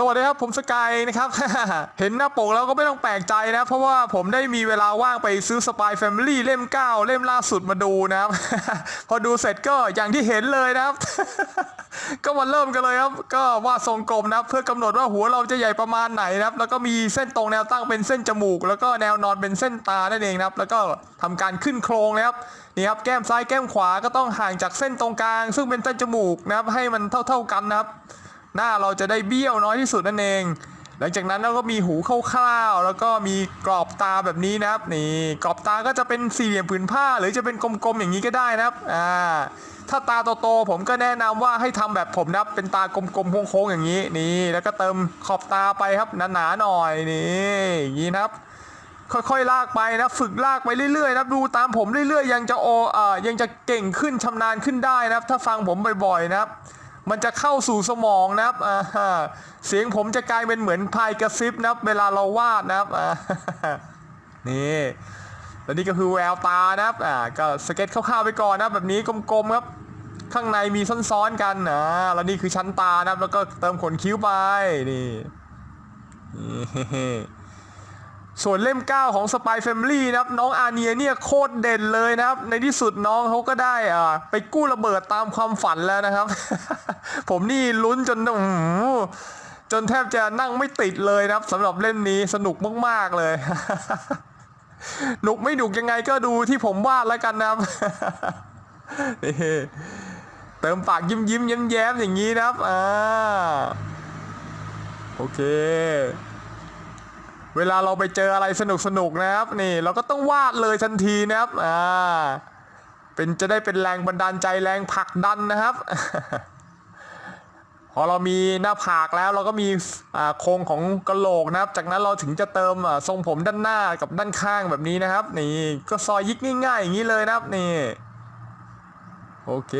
สวัสดีครับผมสกายนะครับ เห็นหน้าปกแล้วก็ไม่ต้องแปลกใจนะ เพราะว่าผมได้มีเวลาว่างไปซื้อสปายแฟมิลี่เล่ม 9 เล่มล่าสุดมาดูนะครับ พอดูเสร็จก็อย่างที่เห็นเลยนะครับ ก็มาเริ่มกันเลยครับ ก็วาดทรงกลมนับเพื่อกำหนดว่าหัวเราจะใหญ่ประมาณไหนนะครับ แล้วก็มีเส้นตรงแนวตั้งเป็นเส้นจมูก แล้วก็แนวนอนเป็นเส้นตานั่นเองนะครับ แล้วก็ทำการขึ้นโครงนะครับนี่ครับแก้มซ้ายแก้มขวาก็ต้องห่างจากเส้นตรงกลาง ซึ่งเป็นเส้นจมูกนะครับให้มันเท่า ๆกันนะครับ หน้าเราจะได้เบี้ยวน้อยที่สุดนั่นเอง หลังจากนั้นเราก็มีหูคร่าวๆแล้วก็มีกรอบตาแบบนี้นะครับนี่กรอบตาก็จะเป็นสี่เหลี่ยมผืนผ้า หรือจะเป็นกลมๆอย่างนี้ก็ได้นะครับอ่าถ้าตาโตๆผมก็แนะนำว่าให้ทำแบบผมนะเป็นตากลมๆโค้งๆอย่างนี้นี่ แล้วก็เติมขอบตาไปครับหนาๆหน่อยนี่อย่างนี้นะครับ ค่อยๆลากไปนะฝึกลากไปเรื่อยๆนะดูตามผมเรื่อยๆ ยังจะโอเอ่อยังจะเก่งขึ้นชำนาญขึ้นได้นะครับ ถ้าฟังผมบ่อยๆนะครับ มันจะเข้าสู่สมองนะครับเสียงผมจะกลายเป็นเหมือนพายกระซิบนะครับเวลาเราวาดนะครับนี่แล้วนี่ก็คือแววตานะครับอ่าก็สเก็ตคร่าวๆไปก่อนนะแบบนี้กลมๆครับข้างในมีซ้อนๆกันอ่าแล้วนี่คือชั้นตานะครับ แล้วก็เติมขนคิ้วไปนี่นี่ส่วนเล่ม 9 ของ Spy Family นะครับ น้องอาเนียเนี่ยโคตรเด่นเลยนะครับ ในที่สุดน้องเขาก็ได้อ่าไปกู้ระเบิดตามความฝันแล้วนะครับ ผมนี่ลุ้นจนอื้อหือจนแทบจะนั่งไม่ติดเลยนะครับสำหรับเล่มนี้สนุกมากๆเลยหนุกไม่หนุกยังไงก็ดูที่ผมวาดแล้วกันนะครับเติมปากยิ้มยิ้มแย้มแย้มอย่างนี้นะครับอ่าโอเค เวลาเราไปเจออะไรสนุกสนุกนะครับ นี่ เราก็ต้องวาดเลยทันทีนะครับอ่าเป็นจะได้เป็นแรงบันดาลใจแรงผลักดันนะครับ พอเรามีหน้าผากแล้วเราก็มีอ่าโครงของกระโหลกนะครับ จากนั้นเราถึงจะเติมอ่าทรงผมด้านหน้ากับด้านข้างแบบนี้นะครับ นี่ก็ซอยยิกง่ายๆอย่างนี้เลยนะครับนี่โอเค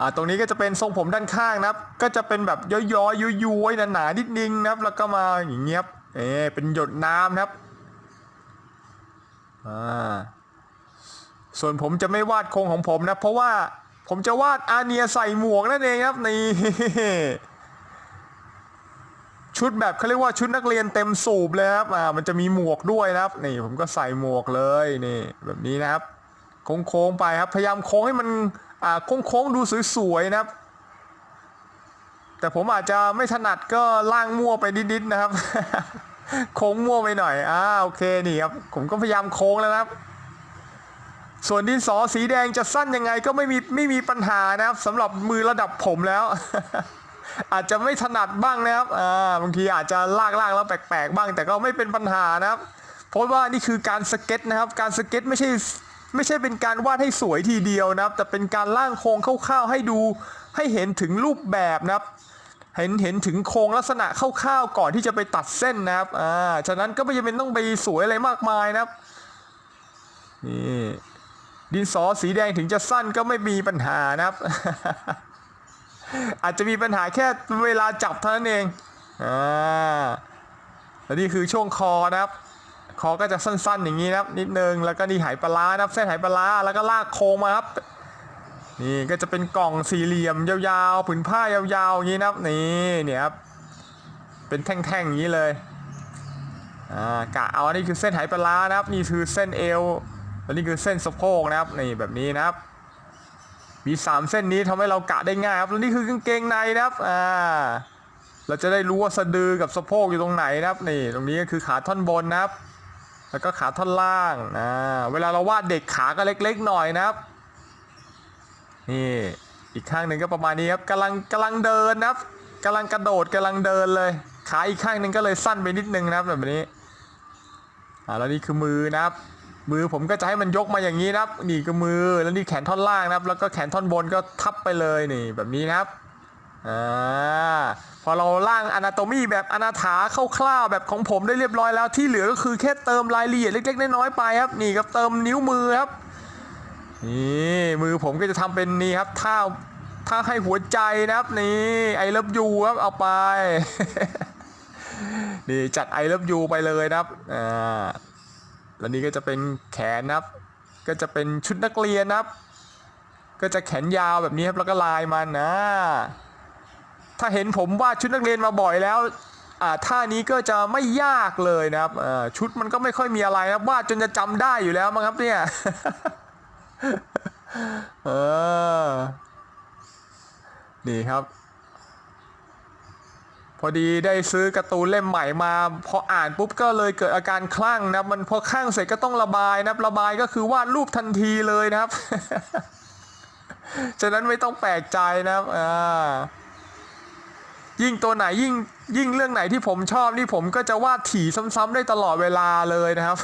อ่าตรงนี้ก็จะเป็นทรงผมด้านข้างนะครับ ก็จะเป็นแบบย้อยๆยุยยุยหนาๆนิดนึงนะครับ แล้วก็มาอย่างเงี้ยครับเออเป็นหยดน้ำนะครับอ่าส่วนผมจะไม่วาดโครงของผมนะ เพราะว่า ผมจะวาดอาเนียใส่หมวกนั่นเองครับนี่ชุดแบบเขาเรียกว่าชุดนักเรียนเต็มสูบเลยครับอ่ามันจะมีหมวกด้วยนะครับ นี่ผมก็ใส่หมวกเลยนี่แบบนี้นะครับ โค้งๆไปครับ พยายามโค้งให้มันอ่าโค้งๆดูสวยๆนะครับ แต่ผมอาจจะไม่ถนัดก็ล่างมั่วไปนิดๆนะครับ โค้งมั่วไปหน่อยอ่าโอเคนี่ครับ ผมก็พยายามโค้งแล้วนะครับ ส่วนดินสอสีแดงจะสั้นยังไงก็ไม่มีไม่มีปัญหานะครับสำหรับมือระดับผมแล้ว อาจจะไม่ถนัดบ้างนะครับอ่าบางทีอาจจะลากๆแล้วแปลกๆบ้าง แต่ก็ไม่เป็นปัญหานะครับ เพราะว่านี่คือการสเก็ตนะครับ การสเก็ตไม่ใช่ไม่ใช่เป็นการวาดให้สวยทีเดียวนะครับ แต่เป็นการร่างโครงคร่าวๆให้ดูให้เห็นถึงรูปแบบนะครับเห็นเห็นถึงโครงลักษณะคร่าวๆก่อนที่จะไปตัดเส้นนะครับอ่าฉะนั้นก็ไม่จำเป็นต้องไปสวยอะไรมากมายนะครับนี่ ดินสอสีแดงถึงจะสั้นก็ไม่มีปัญหานะครับ อาจจะมีปัญหาแค่เวลาจับเท่านั้นเองอ่าแล้วนี่คือช่วงคอนะครับ คอก็จะสั้นๆอย่างนี้นะครับ นิดนึงแล้วก็นี่ไหปลาร้านะครับ เส้นไหปลาร้าแล้วก็ลากโค้งมาครับนี่ก็จะเป็นกล่องสี่เหลี่ยมยาวๆผืนผ้ายาวๆอย่างนี้นะครับนี่เนี่ยครับเป็นแท่งๆอย่างนี้เลยอ่ากะเอาอันนี้คือเส้นไหปลาร้านะครับ นี่คือเส้นเอว แล้วนี่คือเส้นสะโพกนะครับนี่แบบนี้นะครับ มีสามเส้นนี้ทำให้เรากะได้ง่ายครับแล้วนี่คือกางเกงในนะครับอ่าเราจะได้รู้ว่าสะดือกับสะโพกอยู่ตรงไหนนะครับนี่ตรงนี้ก็คือขาท่อนบนนะครับ แล้วก็ขาท่อนล่างอ่าเวลาเราวาดเด็กขาก็เล็ก ๆ หน่อยนะครับนี่อีกข้างหนึ่งก็ประมาณนี้ครับกำลังกำลังเดินนะครับกำลังกระโดดกำลังเดินเลยขาอีกข้างหนึ่งก็เลยสั้นไปนิดนึงนะครับแบบนี้อ่าแล้วนี่คือมือนะครับ มือผมก็จะให้มันยกมาอย่างนี้นะครับนี่คือมือแล้วนี่แขนท่อนล่างนะครับ แล้วก็แขนท่อนบนก็ทับไปเลยนี่แบบนี้นะครับอ่าพอเราล่างอนาโตมีแบบอนาถาคร่าวๆแบบของผมได้เรียบร้อยแล้วที่เหลือก็คือแค่เติมรายละเอียดเล็กๆน้อยๆไปครับนี่ครับเติมนิ้วมือครับนี่มือผมก็จะทำเป็นนี่ครับท่าท่าให้หัวใจนะครับนี่ไอเลิฟยูครับเอาไปนี่จัดไอเลิฟยูไปเลยนะครับอ่า แล้วนี่ก็จะเป็นแขนนะครับ ก็จะเป็นชุดนักเรียนนะครับ ก็จะแขนยาวแบบนี้ครับแล้วก็ลายมันนะ ถ้าเห็นผมวาดชุดนักเรียนมาบ่อยแล้วอ่าท่านี้ก็จะไม่ยากเลยนะครับชุดมันก็ไม่ค่อยมีอะไรนะวาดจนจะจำได้อยู่แล้วมั้งครับเนี่ยเออนี่ครับ พอดีได้ซื้อการ์ตูนเล่มใหม่มาพออ่านปุ๊บก็เลยเกิดอาการคลั่งนะมันพอคลั่งเสร็จก็ต้องระบายนะระบายก็คือวาดรูปทันทีเลยนะครับ ฉะนั้นไม่ต้องแปลกใจนะครับอ่ายิ่งตัวไหนยิ่งยิ่งเรื่องไหนที่ผมชอบนี่ผมก็จะวาดถี่ซ้ำๆได้ตลอดเวลาเลยนะครับ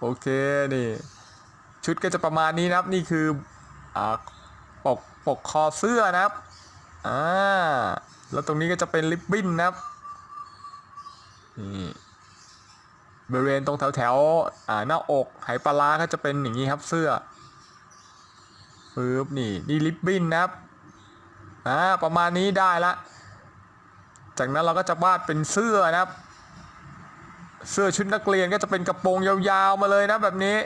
โอเคนี่ ชุดก็จะประมาณนี้นะครับ นี่คืออ่าปกปกคอเสื้อนะครับอ่า แล้วตรงนี้ก็จะเป็นลิปบิ้นนะครับนี่บริเวณตรงแถวแถวอ่าหน้าอกไหปลาร้าก็จะเป็นอย่างนี้ครับเสื้อปึ๊บนี่นี่ลิปบิ้นนะครับอ่าประมาณนี้ได้ละ จากนั้นเราก็จะวาดเป็นเสื้อนะครับ เสื้อชุดนักเรียนก็จะเป็นกระโปรงยาวๆมาเลยนะแบบนี้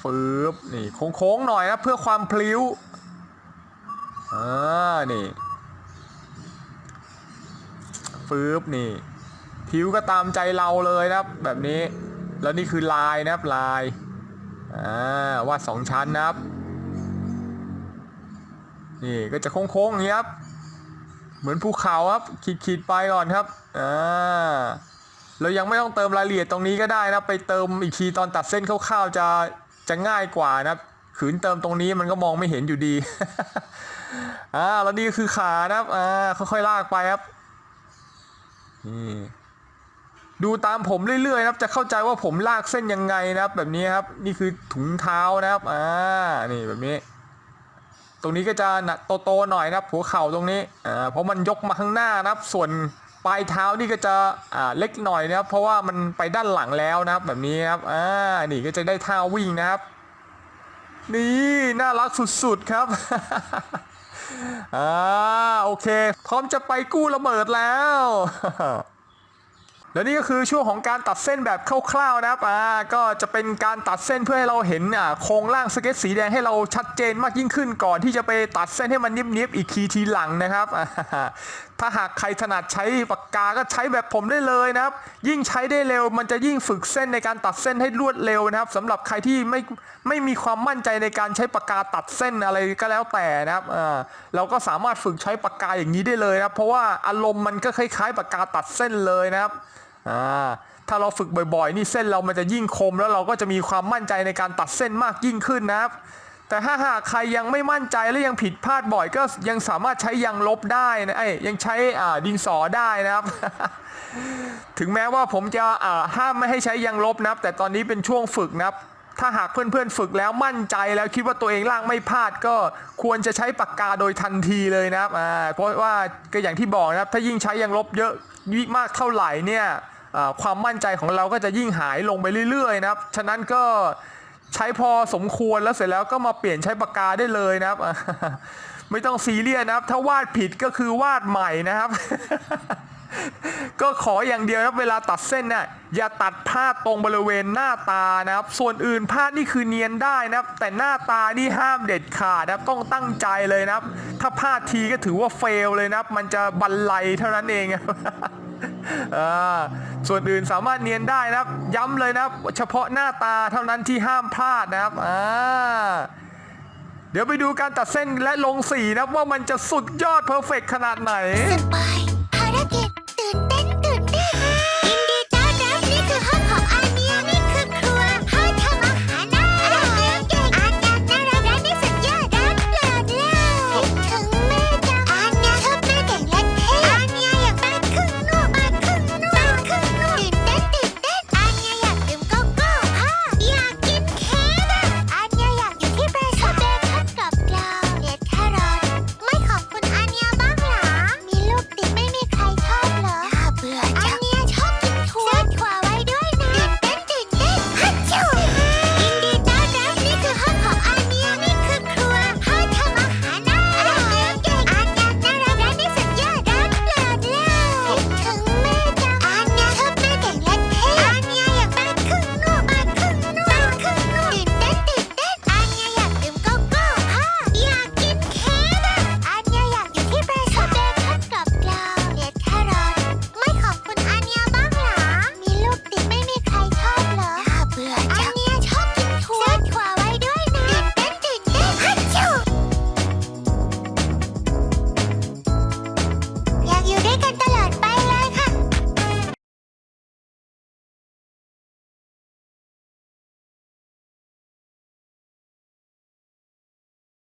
ฟืบนี่โค้งๆหน่อยนะเพื่อความพลิ้วอ่านี่ ฟืบนี่ผิวก็ตามใจเราเลยนะครับ แบบนี้แล้วนี่คือลายนะครับลายอ่าวาดสองชั้นนะครับ นี่ก็จะโค้งๆอย่างนี้ครับ เหมือนภูเขาครับขีดๆไปก่อนครับอ่าเรายังไม่ต้องเติมรายละเอียดตรงนี้ก็ได้นะไปเติมอีกทีตอนตัดเส้นคร่าวๆจะจะง่ายกว่านะครับขืนเติมตรงนี้มันก็มองไม่เห็นอยู่ดีอ่าแล้วนี่ก็คือขานะครับอ่าค่อยๆลากไปครับ นี่ดูตามผมเรื่อยๆนะครับจะเข้าใจว่าผมลากเส้นยังไงนะครับ แบบนี้ครับนี่คือถุงเท้านะครับอ่านี่แบบนี้ ตรงนี้ก็จะหนักโตๆหน่อยนะครับ หัวเข่าตรงนี้อ่าเพราะมันยกมาข้างหน้านะครับ ส่วนปลายเท้านี่ก็จะอ่าเล็กหน่อยนะครับ เพราะว่ามันไปด้านหลังแล้วนะครับ แบบนี้ครับอ่านี่ก็จะได้ท่าวิ่งนะครับ นี่น่ารักสุดๆครับ อ่าโอเคพร้อมจะไปกู้ระเบิดแล้ว แล้วนี่ก็คือช่วงของการตัดเส้นแบบคร่าวๆนะครับอ่าก็จะเป็นการตัดเส้นเพื่อให้เราเห็นอ่าโครงร่างสเก็ตสีแดงให้เราชัดเจนมากยิ่งขึ้นก่อนที่จะไปตัดเส้นให้มันเนียบๆอีกทีทีหลังนะครับถ้าหากใครถนัดใช้ปากกาก็ใช้แบบผมได้เลยนะครับ ยิ่งใช้ได้เร็ว มันจะยิ่งฝึกเส้นในการตัดเส้นให้รวดเร็วนะครับสำหรับใครที่ไม่ไม่มีความมั่นใจในการใช้ปากกาตัดเส้นอะไรก็แล้วแต่นะครับอ่าเราก็สามารถฝึกใช้ปากกาอย่างนี้ได้เลยนะครับ เพราะว่าอารมณ์มันก็คล้ายๆปากกาตัดเส้นเลยนะครับ อ่าถ้าเราฝึกบ่อยๆ นี่เส้นเรามันจะยิ่งคมแล้วเราก็จะมีความมั่นใจในการตัดเส้นมากยิ่งขึ้นนะครับ แต่ถ้าหากใครยังไม่มั่นใจและยังผิดพลาดบ่อยก็ยังสามารถใช้ยางลบได้นะเอ้ยังใช้อ่าดินสอได้นะครับ ถึงแม้ว่าผมจะอ่าห้ามไม่ให้ใช้ยางลบนะครับ แต่ตอนนี้เป็นช่วงฝึกนะครับถ้าหากเพื่อนๆ ฝึกแล้วมั่นใจแล้วคิดว่าตัวเองล่างไม่พลาดก็ควรจะใช้ปากกาโดยทันทีเลยนะครับอ่าเพราะว่าก็อย่างที่บอกนะครับ ถ้ายิ่งใช้ยางลบเยอะยิ่งมากเท่าไหร่เนี่ย ความมั่นใจของเราก็จะยิ่งหายลงไปเรื่อยๆนะครับ ฉะนั้นก็ใช้พอสมควรแล้วเสร็จแล้วก็มาเปลี่ยนใช้ปากกาได้เลยนะครับ ไม่ต้องซีเรียสนะครับ ถ้าวาดผิดก็คือวาดใหม่นะครับ ก็ขออย่างเดียวนะครับเวลาตัดเส้นเนี่ยอย่าตัดพลาดตรงบริเวณหน้าตานะครับ ส่วนอื่นพลาดนี่คือเนียนได้นะครับ แต่หน้าตานี่ห้ามเด็ดขาดนะครับ ต้องตั้งใจเลยนะครับ ถ้าพลาดทีก็ถือว่าเฟลเลยนะครับ มันจะบันไลเท่านั้นเองครับ ส่วนอื่นสามารถเนียนได้นะครับ ย้ำเลยนะครับ เฉพาะหน้าตาเท่านั้นที่ห้ามพลาดนะครับเดี๋ยวไปดูการตัดเส้นและลงสีนะว่ามันจะสุดยอดเพอร์เฟกขนาดไหน